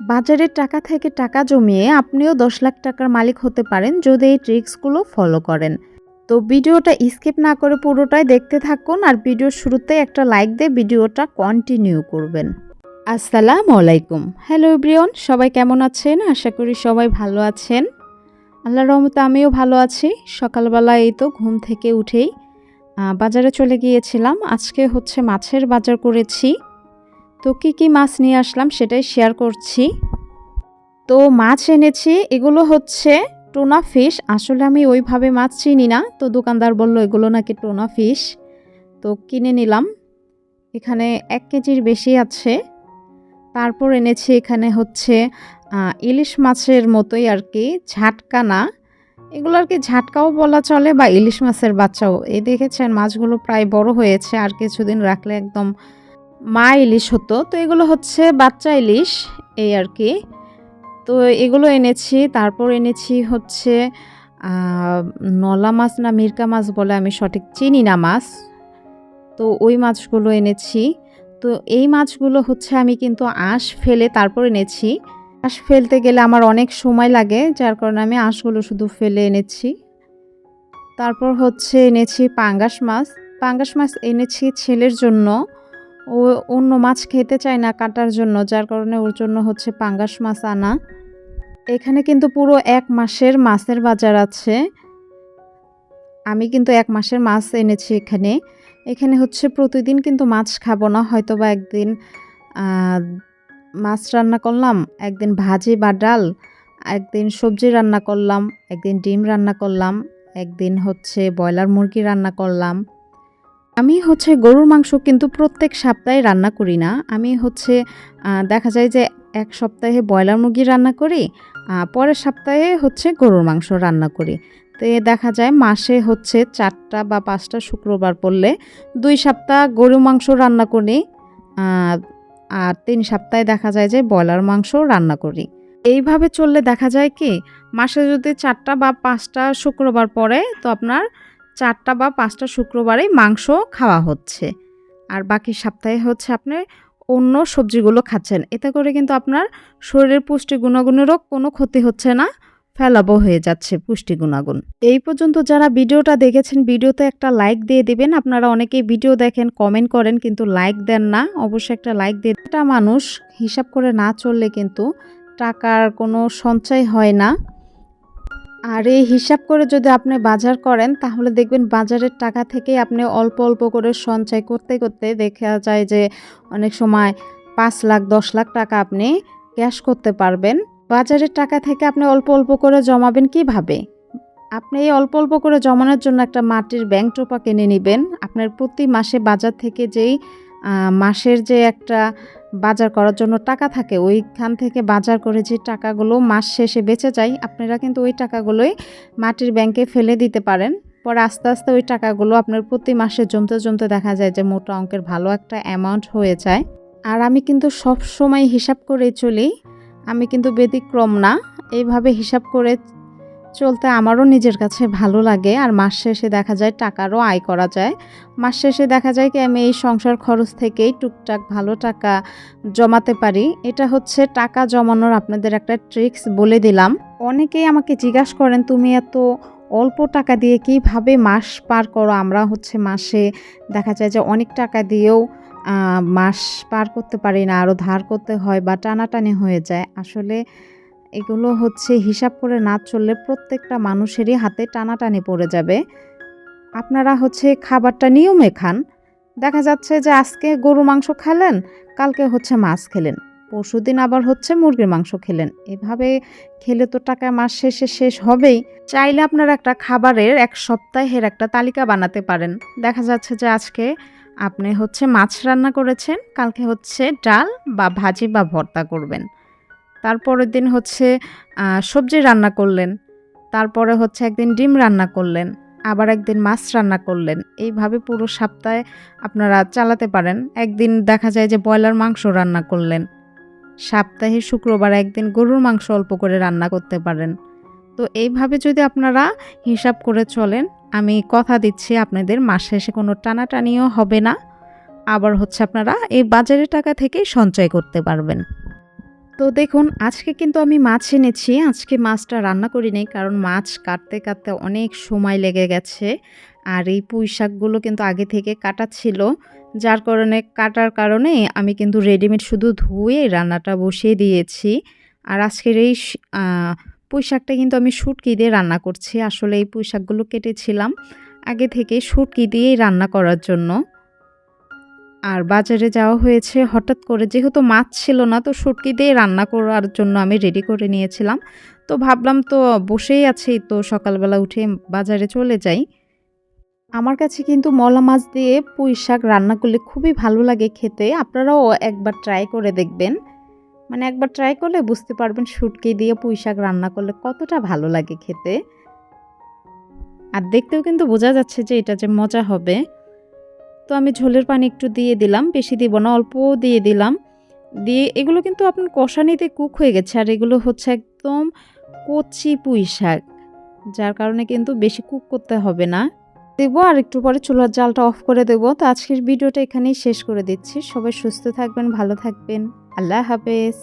বাজারের টাকা থেকে টাকা জমিয়ে আপনিও দশ লাখ টাকার মালিক হতে পারেন যদি এই ট্রিক্সগুলো ফলো করেন। তো ভিডিওটা স্কিপ না করে পুরোটাই দেখতে থাকুন আর ভিডিওর শুরুতে একটা লাইক দিয়ে ভিডিওটা কন্টিনিউ করবেন। আসসালামু আলাইকুম। হ্যালো ব্রিয়ন সবাই কেমন আছেন? আশা করি সবাই ভালো আছেন। আল্লাহর রহমতে আমিও ভালো আছি। সকালবেলা এই তো ঘুম থেকে উঠেই বাজারে চলে গিয়েছিলাম। আজকে হচ্ছে মাছের বাজার করেছি। তো কী কী মাছ নিয়ে আসলাম সেটাই শেয়ার করছি। তো মাছ এনেছি, এগুলো হচ্ছে টোনা ফিশ। আসলে আমি ওইভাবে মাছ চিনি না। তো দোকানদার বলল, এগুলো নাকি টোনা ফিশ? তো কিনে নিলাম। এখানে এক কেজির বেশি আছে। তারপর এনেছি এখানে হচ্ছে ইলিশ মাছের মতোই আর কি ঝাটকানা এগুলো আর কি ঝাটকাও বলা চলে বা ইলিশ মাছের বাচ্চাও। এই দেখেছেন, মাছগুলো প্রায় বড় হয়েছে, আর কিছুদিন রাখলে একদম মা ইলিশ হতো, তো এগুলো হচ্ছে বাচ্চা ইলিশ এই আর কি। তো এগুলো এনেছি, তারপর এনেছি হচ্ছে নলা মাছ না মিরকা মাছ বলে আমি সঠিক চিনি না মাছ। তো ওই মাছগুলো এনেছি। তো এই মাছগুলো হচ্ছে আমি কিন্তু আঁশ ফেলে তারপর এনেছি। আঁশ ফেলতে গেলে আমার অনেক সময় লাগে, যার কারণে আমি আঁশগুলো শুধু ফেলে এনেছি। তারপর হচ্ছে এনেছি পাঙ্গাস মাছ। পাঙ্গাস মাছ এনেছি ছেলের জন্য। ও অন্য মাছ খেতে চায় না কাটার জন্য, যার কারণে ওর জন্য হচ্ছে পাঙ্গাস মাছ আনা। এখানে কিন্তু পুরো এক মাসের মাছের বাজার আছে। আমি কিন্তু এক মাসের মাছ এনেছি এখানে। এখানে হচ্ছে প্রতিদিন কিন্তু মাছ খাব না হয়তো বা একদিন মাছ রান্না করলাম, একদিন ভাজি বা ডাল, একদিন সবজি রান্না করলাম, একদিন ডিম রান্না করলাম, একদিন হচ্ছে ব্রয়লার মুরগি রান্না করলাম। আমি হচ্ছে গরুর মাংস কিন্তু প্রত্যেক সপ্তাহে রান্না করি না। আমি হচ্ছে দেখা যায় যে এক সপ্তাহে ব্রয়লার মুরগি রান্না করি পরের সপ্তাহে হচ্ছে গরুর মাংস রান্না করি। তো দেখা যায় মাসে হচ্ছে চারটা বা পাঁচটা শুক্রবার পড়লে দুই সপ্তাহ গরু মাংস রান্না করি আর তিন সপ্তাহে দেখা যায় যে ব্রয়লার মাংস রান্না করি। এইভাবে চললে দেখা যায় কি, মাসে যদি চারটা বা পাঁচটা শুক্রবার পড়ে, তো আপনার চারটা বা পাঁচটা শুক্রবারেই মাংস খাওয়া হচ্ছে। আর বাকি সপ্তাহে হচ্ছে আপনি অন্য সবজিগুলো খাচ্ছেন। এতে করে কিন্তু আপনার শরীরের পুষ্টি গুণাগুণেরও কোনো ক্ষতি হচ্ছে না ফেলাবো হয়ে যাচ্ছে পুষ্টি গুণাগুণ। এই পর্যন্ত যারা ভিডিওটা দেখেছেন, ভিডিওতে একটা লাইক দিয়ে দিবেন। আপনারা অনেকেই ভিডিও দেখেন, কমেন্ট করেন, কিন্তু লাইক দেন না। অবশ্যই একটা লাইক দিয়ে একটা মানুষ হিসাব করে না চললে কিন্তু টাকার কোনো সঞ্চয় হয় না। আর এই হিসাব করে যদি আপনি বাজার করেন, তাহলে দেখবেন বাজারের টাকা থেকে আপনি অল্প অল্প করে সঞ্চয় করতে করতে দেখা যায় যে অনেক সময় পাঁচ লাখ, দশ লাখ টাকা আপনি ক্যাশ করতে পারবেন। বাজারের টাকা থেকে আপনি অল্প অল্প করে জমাবেন কীভাবে? আপনি এই অল্প অল্প করে জমানোর জন্য একটা মাটির ব্যাংক টোপা কিনে নেবেন। আপনার প্রতি মাসে বাজার থেকে যেই মাসের যে একটা বাজার করার জন্য টাকা থাকে, ওইখান থেকে বাজার করে যে টাকাগুলো মাস শেষে বেঁচে যায়, আপনারা কিন্তু ওই টাকাগুলোই মাটির ব্যাংকে ফেলে দিতে পারেন। পরে আস্তে আস্তে ওই টাকাগুলো আপনার প্রতি মাসে জমতে জমতে দেখা যায় যে মোটা অঙ্কের ভালো একটা অ্যামাউন্ট হয়ে যায়। আর আমি কিন্তু সব সময় হিসাব করে চলি, আমি কিন্তু ব্যতিক্রম না। এইভাবে হিসাব করে চলতে আমারও নিজের কাছে ভালো লাগে আর মাস শেষে দেখা যায় টাকারও আয় করা যায়। মাস শেষে দেখা যায় কি আমি এই সংসার খরচ থেকেই টুকটাক ভালো টাকা জমাতে পারি। এটা হচ্ছে টাকা জমানোর আপনাদের একটা ট্রিক্স বলে দিলাম। অনেকেই আমাকে জিজ্ঞাসা করেন, তুমি এত অল্প টাকা দিয়ে কীভাবে মাস পার করো? আমরা হচ্ছে মাসে দেখা যায় যে অনেক টাকা দিয়েও মাস পার করতে পারি না আরও ধার করতে হয় বা টানাটানি হয়ে যায়। আসলে এগুলো হচ্ছে হিসাব করে না চললে প্রত্যেকটা মানুষেরই হাতে টানাটানি পড়ে যাবে। আপনারা হচ্ছে খাবারটা নিয়মে খান। দেখা যাচ্ছে যে আজকে গরু মাংস খেলেন, কালকে হচ্ছে মাছ খেলেন, পরশুদিন আবার হচ্ছে মুরগির মাংস খেলেন। এভাবে খেলে তো টাকা মাস শেষে শেষ হবেই। চাইলে আপনারা একটা খাবারের এক সপ্তাহের একটা তালিকা বানাতে পারেন। দেখা যাচ্ছে যে আজকে আপনি হচ্ছে মাছ রান্না করেছেন, কালকে হচ্ছে ডাল বা ভাজি বা ভর্তা করবেন। তারপরের দিন হচ্ছে সবজি রান্না করলেন। তারপরে হচ্ছে একদিন ডিম রান্না করলেন, আবার একদিন মাছ রান্না করলেন। এইভাবে পুরো সপ্তাহে আপনারা চালাতে পারেন। একদিন দেখা যায় যে ব্রয়লার মাংস রান্না করলেন। সপ্তাহে শুক্রবার একদিন গরুর মাংস অল্প করে রান্না করতে পারেন। তো এইভাবে যদি আপনারা হিসাব করে চলেন, আমি কথা দিচ্ছি আপনাদের, মাসে এসে কোনো টানাটানিও হবে না। আবার হচ্ছে আপনারা এই বাজারের টাকা থেকেই সঞ্চয় করতে পারবেন। তো দেখুন, আজকে কিন্তু আমি মাছ এনেছি। আজকে মাছটা রান্না করিনি কারণ মাছ কাটতে কাটতে অনেক সময় লেগে গেছে। আর এই পুঁই শাকগুলো কিন্তু আগে থেকে কাটা ছিল। যার কারণে, কাটার কারণে আমি কিন্তু রেডিমেড শুধু ধুয়ে রান্নাটা বসিয়ে দিয়েছি। আর আজকের এই পুঁই শাকটা কিন্তু আমি শুটকি দিয়ে রান্না করছি। আসলে এই পুঁই শাকগুলো কেটেছিলাম আগে থেকে শুটকি দিয়েই রান্না করার জন্য। আর বাজারে যাওয়া হয়েছে। হঠাৎ করে যেহেতু মাছ ছিল না, তো শুটকি দিয়ে রান্না করার জন্য আমি রেডি করে নিয়েছিলাম। তো ভাবলাম তো বসেই আছি, তো সকালবেলা উঠে বাজারে চলে যাই। আমার কাছে কিন্তু মলা মাছ দিয়ে পুঁই শাক রান্না করলে খুবই ভালো লাগে খেতে। আপনারাও একবার ট্রাই করে দেখবেন। মানে একবার ট্রাই করলে বুঝতে পারবেন শুটকি দিয়ে পুঁই শাক রান্না করলে কতটা ভালো লাগে খেতে। আর দেখতেও কিন্তু বোঝা যাচ্ছে যে এটা যে মজা হবে। তো আমি ঝোলের পানি একটু দিয়ে দিলাম, বেশি দিব না অল্প দিয়ে দিলাম। দিয়ে এগুলো কিন্তু আপনার কষানিতে কুক হয়ে গেছে, আর এগুলো হচ্ছে একদম কচি পুঁই শাক, যার কারণে কিন্তু বেশি কুক করতে হবে না। দেবো আর একটু পরে চুলার জালটা অফ করে দেবো। তো আজকের ভিডিওটা এখানেই শেষ করে দিচ্ছি। সবাই সুস্থ থাকবেন, ভালো থাকবেন। আল্লাহ হাফেজ।